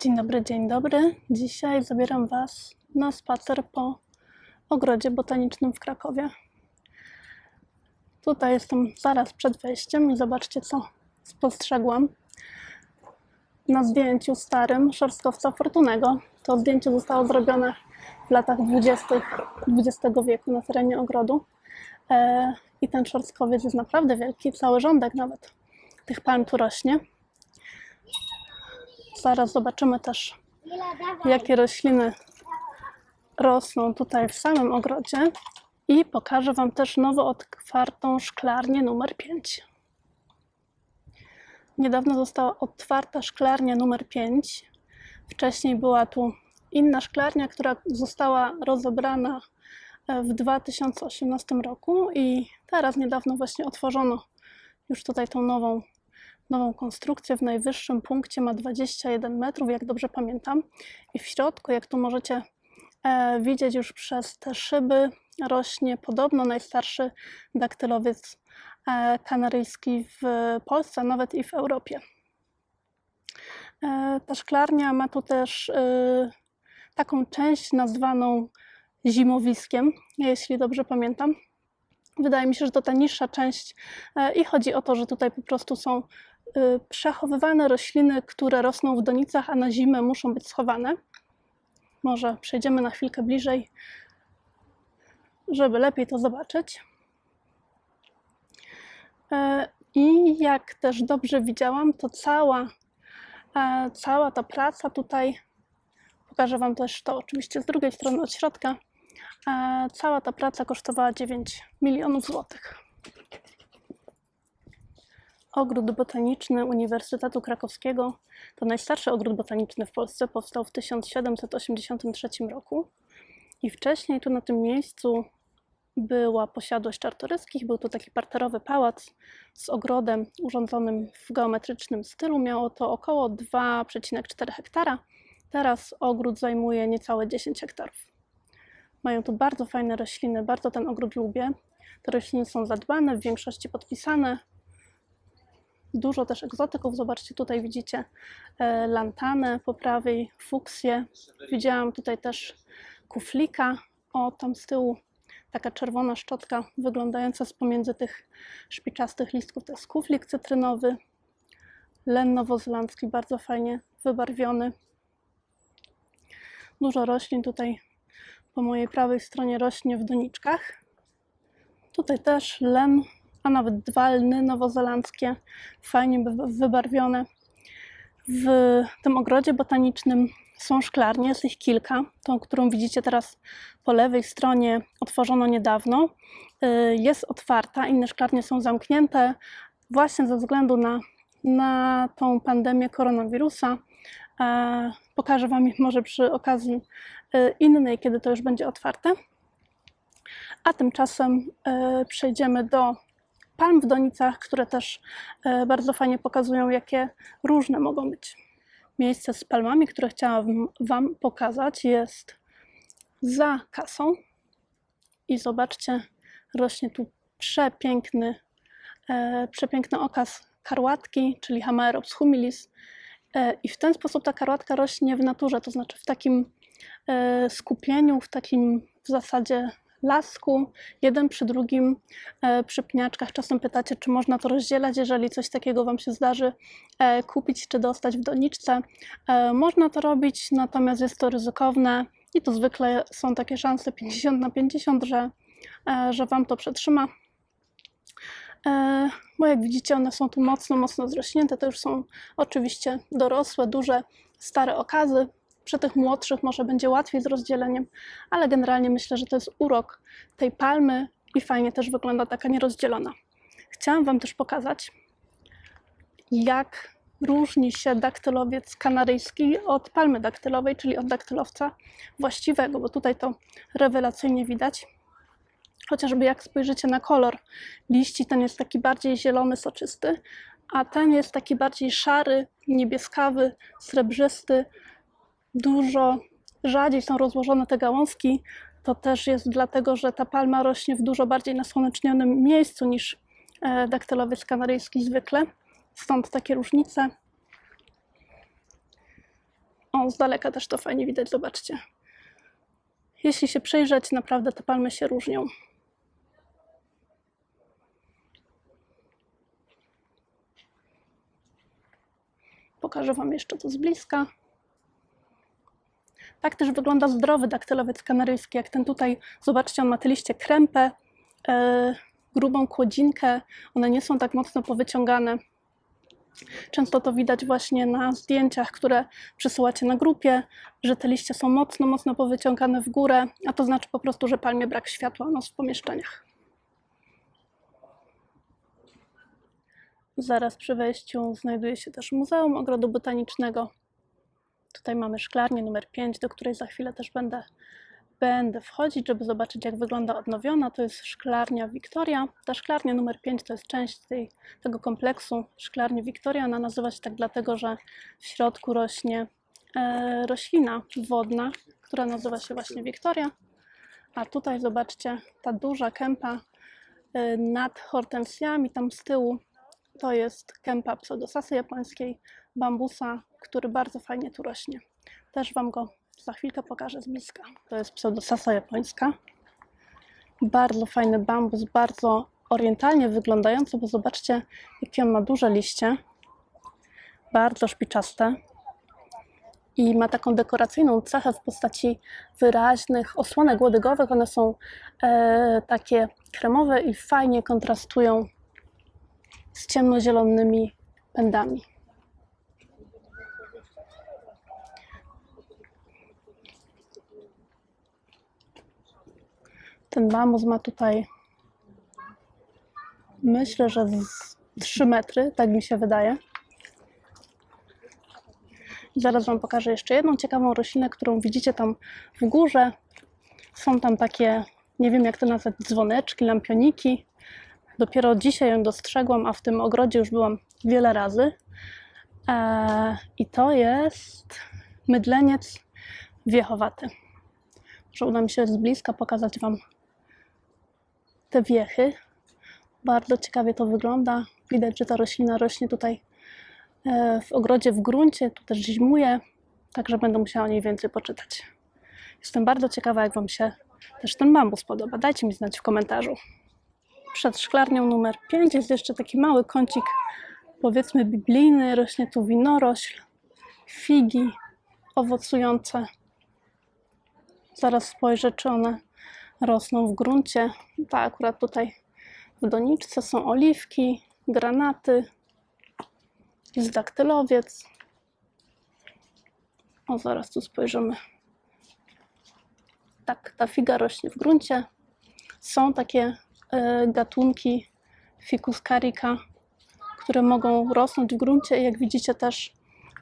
Dzień dobry, dzień dobry. Dzisiaj zabieram Was na spacer po ogrodzie botanicznym w Krakowie. Tutaj jestem zaraz przed wejściem i zobaczcie, co spostrzegłam. Na zdjęciu starym Szorstkowca Fortunego. To zdjęcie zostało zrobione w latach 20. XX wieku na terenie ogrodu. E, I ten szorstkowiec jest naprawdę wielki, cały rządek nawet tych palm tu rośnie. Zaraz zobaczymy też, jakie rośliny rosną tutaj w samym ogrodzie i pokażę Wam też nowo otwartą szklarnię numer 5. Niedawno została otwarta szklarnia numer 5. Wcześniej była tu inna szklarnia, która została rozebrana e, w 2018 roku i teraz niedawno właśnie otworzono już tutaj tą nową nową konstrukcję w najwyższym punkcie ma 21 metrów, jak dobrze pamiętam. I w środku, jak tu możecie e, widzieć już przez te szyby, rośnie podobno najstarszy daktylowiec e, kanaryjski w Polsce, nawet i w Europie. E, ta szklarnia ma tu też e, taką część nazwaną zimowiskiem, jeśli dobrze pamiętam. Wydaje mi się, że to ta niższa część e, i chodzi o to, że tutaj po prostu są przechowywane rośliny, które rosną w donicach, a na zimę muszą być schowane. Może przejdziemy na chwilkę bliżej, żeby lepiej to zobaczyć. E, I jak też dobrze widziałam, to cała, e, cała ta praca tutaj, pokażę Wam też to oczywiście z drugiej strony od środka, e, cała ta praca kosztowała 9 milionów złotych. Ogród Botaniczny Uniwersytetu Krakowskiego to najstarszy ogród botaniczny w Polsce. Powstał w 1783 roku. I wcześniej tu na tym miejscu była posiadłość czartoryskich. Był to taki parterowy pałac z ogrodem urządzonym w geometrycznym stylu. Miało to około 2,4 hektara. Teraz ogród zajmuje niecałe 10 hektarów. Mają tu bardzo fajne rośliny, bardzo ten ogród lubię. Te rośliny są zadbane, w większości podpisane. Dużo też egzotyków. Zobaczcie, tutaj widzicie e, lantanę po prawej, fuksję. Widziałam tutaj też kuflika. O, tam z tyłu taka czerwona szczotka wyglądająca z pomiędzy tych szpiczastych listków. To jest kuflik cytrynowy. Len nowozelandzki, bardzo fajnie wybarwiony. Dużo roślin tutaj po mojej prawej stronie rośnie w doniczkach. Tutaj też len, a nawet dwa lny nowozelandzkie, fajnie wy- wybarwione. W tym ogrodzie botanicznym są szklarnie, jest ich kilka. Tą, którą widzicie teraz po lewej stronie, otworzono niedawno. Y, Jest otwarta, inne szklarnie są zamknięte właśnie ze względu na, na tą pandemię koronawirusa. E, Pokażę Wam ich może przy okazji y, innej, kiedy to już będzie otwarte. A tymczasem e, przejdziemy do palm w donicach, które też e, bardzo fajnie pokazują, jakie różne mogą być. Miejsce z palmami, które chciałam Wam pokazać, jest za kasą. I zobaczcie, rośnie tu przepiękny, e, przepiękny okaz karłatki, czyli Hamaerops humilis. E, I w ten sposób ta karłatka rośnie w naturze, to znaczy w takim e, skupieniu, w takim w zasadzie lasku, jeden przy drugim, e, przy pniaczkach. Czasem pytacie, czy można to rozdzielać, jeżeli coś takiego Wam się zdarzy e, kupić czy dostać w doniczce. E, Można to robić, natomiast jest to ryzykowne i to zwykle są takie szanse 50 na 50, że, że Wam to przetrzyma. Bo jak widzicie, one są tu mocno, mocno zrośnięte. To już są oczywiście dorosłe, duże, stare okazy. Przy tych młodszych może będzie łatwiej z rozdzieleniem, ale generalnie myślę, że to jest urok tej palmy i fajnie też wygląda taka nierozdzielona. Chciałam Wam też pokazać, jak różni się daktylowiec kanaryjski od palmy daktylowej, czyli od daktylowca właściwego, bo tutaj to rewelacyjnie widać. Chociażby jak spojrzycie na kolor liści, ten jest taki bardziej zielony, soczysty, a ten jest taki bardziej szary, niebieskawy, srebrzysty. Dużo rzadziej są rozłożone te gałązki. To też jest dlatego, że ta palma rośnie w dużo bardziej nasłonecznionym miejscu niż e, daktylowiec kanaryjski zwykle. Stąd takie różnice. O, z daleka też to fajnie widać, zobaczcie. Jeśli się przyjrzeć, naprawdę te palmy się różnią. Pokażę Wam jeszcze to z bliska. Tak też wygląda zdrowy daktylowiec kanaryjski, jak ten tutaj. Zobaczcie, on ma te liście krępę, e, grubą kłodzinkę. One nie są tak mocno powyciągane. Często to widać właśnie na zdjęciach, które przesyłacie na grupie, że te liście są mocno, mocno powyciągane w górę, a to znaczy po prostu, że palmie brak światła noc w pomieszczeniach. Zaraz przy wejściu znajduje się też Muzeum Ogrodu Botanicznego. Tutaj mamy szklarnię numer 5, do której za chwilę też będę, będę wchodzić, żeby zobaczyć, jak wygląda odnowiona. To jest szklarnia Wiktoria. Ta szklarnia numer 5 to jest część tej, tego kompleksu szklarni Wiktoria. Ona nazywa się tak dlatego, że w środku rośnie e, roślina wodna, która nazywa się właśnie Wiktoria. A tutaj zobaczcie, ta duża kępa e, nad hortensjami, tam z tyłu, to jest kępa pseudosasy japońskiej, bambusa, który bardzo fajnie tu rośnie. Też Wam go za chwilkę pokażę z bliska. To jest pseudosasa japońska. Bardzo fajny bambus, bardzo orientalnie wyglądający, bo zobaczcie, jakie on ma duże liście. Bardzo szpiczaste. I ma taką dekoracyjną cechę w postaci wyraźnych osłonek łodygowych. One są e, takie kremowe i fajnie kontrastują z ciemnozielonymi pędami. Ten bambus ma tutaj, myślę, że z 3 metry, tak mi się wydaje. Zaraz Wam pokażę jeszcze jedną ciekawą roślinę, którą widzicie tam w górze. Są tam takie, nie wiem jak to nazwać, dzwoneczki, lampioniki. Dopiero dzisiaj ją dostrzegłam, a w tym ogrodzie już byłam wiele razy. Eee, I to jest mydleniec wiechowaty. Może uda mi się z bliska pokazać Wam te wiechy. Bardzo ciekawie to wygląda. Widać, że ta roślina rośnie tutaj e, w ogrodzie, w gruncie. Tu też zimuje, także będę musiała o niej więcej poczytać. Jestem bardzo ciekawa, jak Wam się też ten bambus podoba. Dajcie mi znać w komentarzu. Przed szklarnią numer 5 jest jeszcze taki mały kącik, powiedzmy biblijny. Rośnie tu winorośl, figi owocujące. Zaraz spojrzę, czy one rosną w gruncie. Tak, akurat tutaj w doniczce są oliwki, granaty, jest daktylowiec. O, zaraz tu spojrzymy. Tak, ta figa rośnie w gruncie. Są takie y, gatunki Ficus carica, które mogą rosnąć w gruncie i jak widzicie też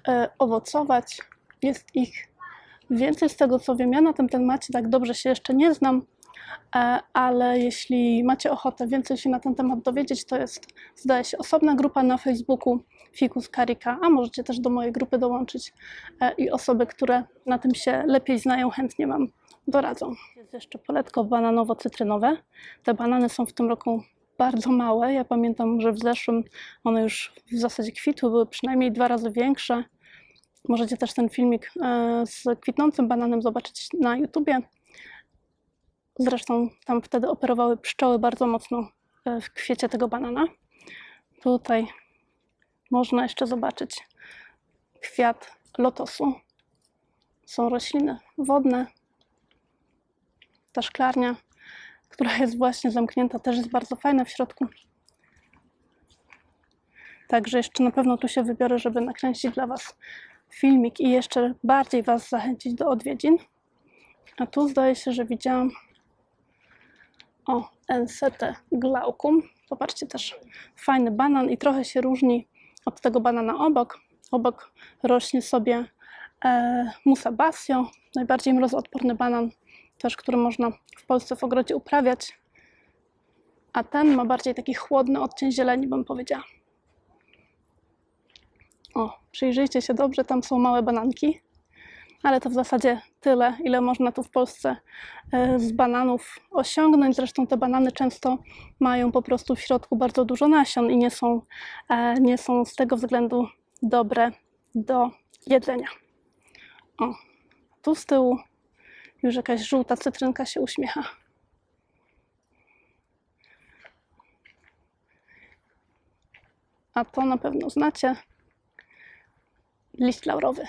y, owocować. Jest ich więcej z tego co wiem. Ja na tym temacie tak dobrze się jeszcze nie znam, ale jeśli macie ochotę więcej się na ten temat dowiedzieć, to jest, zdaje się, osobna grupa na Facebooku Ficus Carica, a możecie też do mojej grupy dołączyć e, i osoby, które na tym się lepiej znają, chętnie Wam doradzą. Jest jeszcze poletko bananowo-cytrynowe. Te banany są w tym roku bardzo małe. Ja pamiętam, że w zeszłym one już w zasadzie kwitły, były przynajmniej dwa razy większe. Możecie też ten filmik e, z kwitnącym bananem zobaczyć na YouTubie. Zresztą tam wtedy operowały pszczoły bardzo mocno e, w kwiecie tego banana. Tutaj można jeszcze zobaczyć kwiat lotosu. Są rośliny wodne. Ta szklarnia, która jest właśnie zamknięta, też jest bardzo fajna w środku. Także jeszcze na pewno tu się wybiorę, żeby nakręcić dla Was filmik i jeszcze bardziej Was zachęcić do odwiedzin. A tu zdaje się, że widziałam o, Ensete glaucum. Popatrzcie też, fajny banan i trochę się różni od tego banana obok. Obok rośnie sobie e, Musa basio, najbardziej mrozoodporny banan, też który można w Polsce w ogrodzie uprawiać. A ten ma bardziej taki chłodny odcień zieleni, bym powiedziała. O, przyjrzyjcie się dobrze, tam są małe bananki ale to w zasadzie tyle, ile można tu w Polsce e, z bananów osiągnąć. Zresztą te banany często mają po prostu w środku bardzo dużo nasion i nie są, e, nie są z tego względu dobre do jedzenia. O, tu z tyłu już jakaś żółta cytrynka się uśmiecha. A to na pewno znacie. Liść laurowy.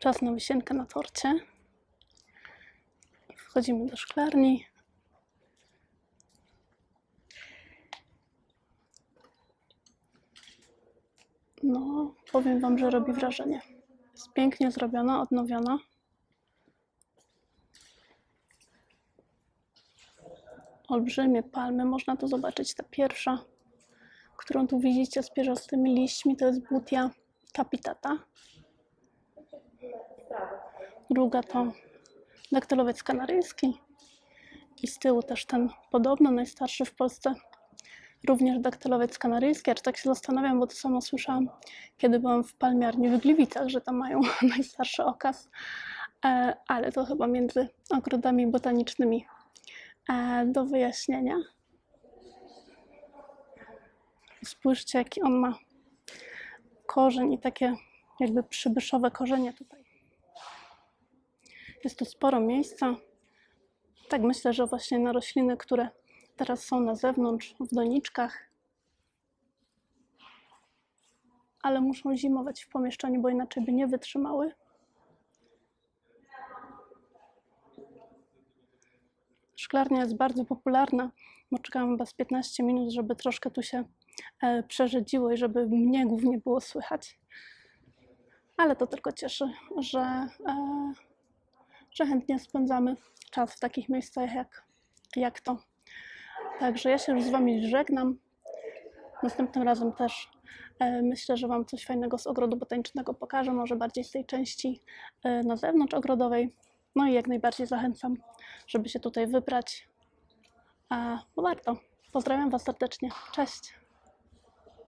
Czas na wisienkę na torcie. Wchodzimy do szklarni. No, powiem Wam, że robi wrażenie. Jest pięknie zrobiona, odnowiona. Olbrzymie palmy, można tu zobaczyć. Ta pierwsza, którą tu widzicie z pierzostymi liśćmi, to jest butia capitata. Druga to daktylowiec kanaryjski. I z tyłu też ten podobno najstarszy w Polsce również daktylowiec kanaryjski, aż tak się zastanawiam, bo to samo słyszałam, kiedy byłam w Palmiarni w Gliwicach, że tam mają najstarszy okaz, E, ale to chyba między ogrodami botanicznymi E, do wyjaśnienia. Spójrzcie, jaki on ma korzeń i takie jakby przybyszowe korzenie tutaj. Jest tu sporo miejsca. Tak myślę, że właśnie na rośliny, które teraz są na zewnątrz, w doniczkach, ale muszą zimować w pomieszczeniu, bo inaczej by nie wytrzymały. Szklarnia jest bardzo popularna, bo czekałam chyba z 15 minut, żeby troszkę tu się e, przerzedziło i żeby mnie głównie było słychać. Ale to tylko cieszy, że, e, że chętnie spędzamy czas w takich miejscach jak, jak to. Także ja się już z Wami żegnam. Następnym razem też e, myślę, że Wam coś fajnego z ogrodu botanicznego pokażę, może bardziej z tej części e, na zewnątrz ogrodowej. No i jak najbardziej zachęcam, żeby się tutaj wybrać, a, warto. Pozdrawiam Was serdecznie. Cześć!